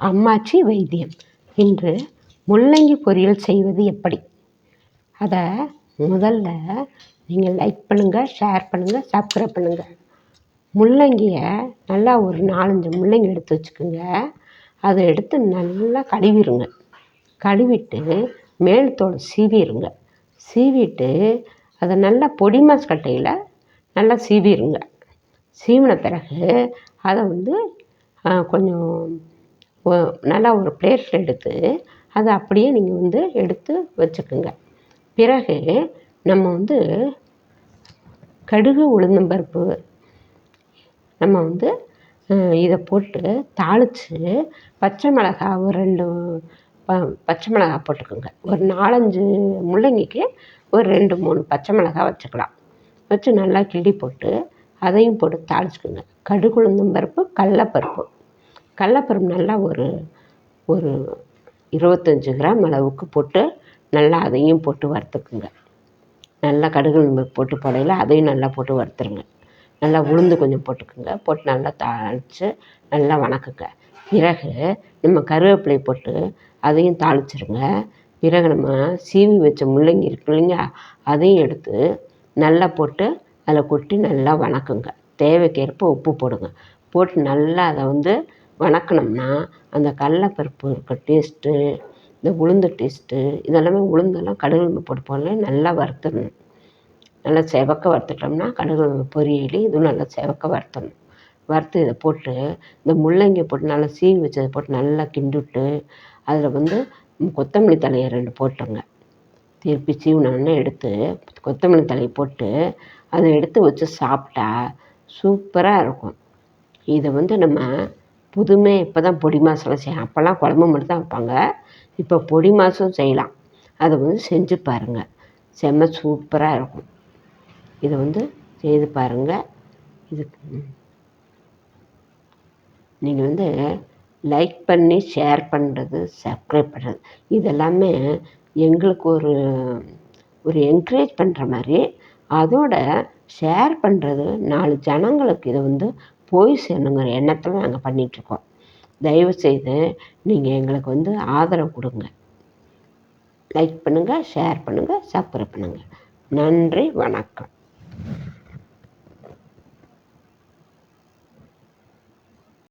அம்மாச்சி வைத்தியம். இன்று முள்ளங்கி பொரியல் செய்வது எப்படி? அதை முதல்ல நீங்கள் லைக் பண்ணுங்கள் ஷேர் பண்ணுங்கள் சப்ஸ்கிரைப் பண்ணுங்கள் முள்ளங்கியை நல்லா ஒரு நாலஞ்சு முள்ளங்கி எடுத்து வச்சுக்கோங்க. அதை எடுத்து நல்லா கழுவிடுங்க கழுவிட்டு மேல் தோல் சீவிடுங்க சீவிட்டு அதை நல்லா பொடிமாஸ் கட்டையில் நல்லா சீவிடுங்க சீவின பிறகு அதை வந்து கொஞ்சம் நல்லா ஒரு பிளேட்டில் எடுத்து அதை அப்படியே நீங்கள் வந்து எடுத்து வச்சுக்கோங்க. பிறகு நம்ம வந்து கடுகு உளுந்தம்பருப்பு நம்ம வந்து இதை போட்டு தாளித்து பச்சை மிளகா ஒரு ரெண்டு ப பச்சை மிளகா போட்டுக்கோங்க. ஒரு நாலஞ்சு முள்ளங்கிக்கு ஒரு ரெண்டு மூணு பச்சை மிளகா வச்சுக்கலாம். வச்சு நல்லா கிள்ளி போட்டு அதையும் போட்டு தாளிச்சுக்கோங்க. கடுகு உளுந்தம்பருப்பு கடலப்பருப்பு. கடலப்பருப்பு நல்லா ஒரு ஒரு இருபத்தஞ்சி கிராம் அளவுக்கு போட்டு நல்லா அதையும் போட்டு வறுத்துக்குங்க. நல்லா கடுகு போட்டு போடையில் அதையும் நல்லா போட்டு வறுத்துருங்க. நல்லா உளுந்து கொஞ்சம் போட்டுக்குங்க. போட்டு நல்லா தாளித்து நல்லா வணக்குங்க. பிறகு நம்ம கருவேப்பிலையை போட்டு அதையும் தாளிச்சிருங்க. பிறகு நம்ம சீவி வச்ச முள்ளங்கி இருக்கு இல்லைங்க அதையும் எடுத்து நல்லா போட்டு அதில் கொட்டி நல்லா வணக்குங்க. தேவைக்கேற்ப உப்பு போடுங்க. போட்டு நல்லா அதை வந்து வணக்கணும்னா அந்த கடலப்பருப்பு இருக்க டேஸ்ட்டு இந்த உளுந்து டேஸ்ட்டு இதெல்லாமே உளுந்தெல்லாம் கடுகு போட்டு போடல நல்லா வறுத்துடணும். நல்லா செவக்க வறுத்துட்டோம்னா கடுகு பொரியல் இதுவும் நல்லா செவக்க வறுத்தணும் வறுத்து இதை போட்டு இந்த முள்ளங்கியை போட்டு நல்லா சீவி வச்சதை போட்டு நல்லா கிண்டிவிட்டு அதில் வந்து கொத்தமல்லி தலையை ரெண்டு போட்டுருங்க. திருப்பி சீவினோடனே எடுத்து கொத்தமல்லி தலையை போட்டு அதை எடுத்து வச்சு சாப்பிட்டா சூப்பராக இருக்கும். இதை வந்து நம்ம புதுமை இப்போ தான் பொடி மாசெல்லாம் செய்ய அப்போல்லாம் குழம்பு மட்டும் தான் வைப்பாங்க. இப்போ பொடி மாசும் செய்யலாம். அதை வந்து செஞ்சு பாருங்கள் செம்ம சூப்பராக இருக்கும். இதை வந்து செய்து பாருங்கள் இது நீங்கள் வந்து லைக் பண்ணி ஷேர் பண்ணுறது சப்ஸ்கிரைப் பண்ணுறது இதெல்லாமே எங்களுக்கு ஒரு ஒரு என்கரேஜ் பண்ணுற மாதிரி அதோட ஷேர் பண்ணுறது நாலு ஜனங்களுக்கு இதை வந்து போய் சேரணுங்கிற எண்ணத்தில் நாங்கள் பண்ணிகிட்ருக்கோம் தயவுசெய்து நீங்கள் எங்களுக்கு வந்து ஆதரவு கொடுங்க. லைக் பண்ணுங்கள் ஷேர் பண்ணுங்கள் சப்ஸ்கிரைப் பண்ணுங்கள் நன்றி வணக்கம்.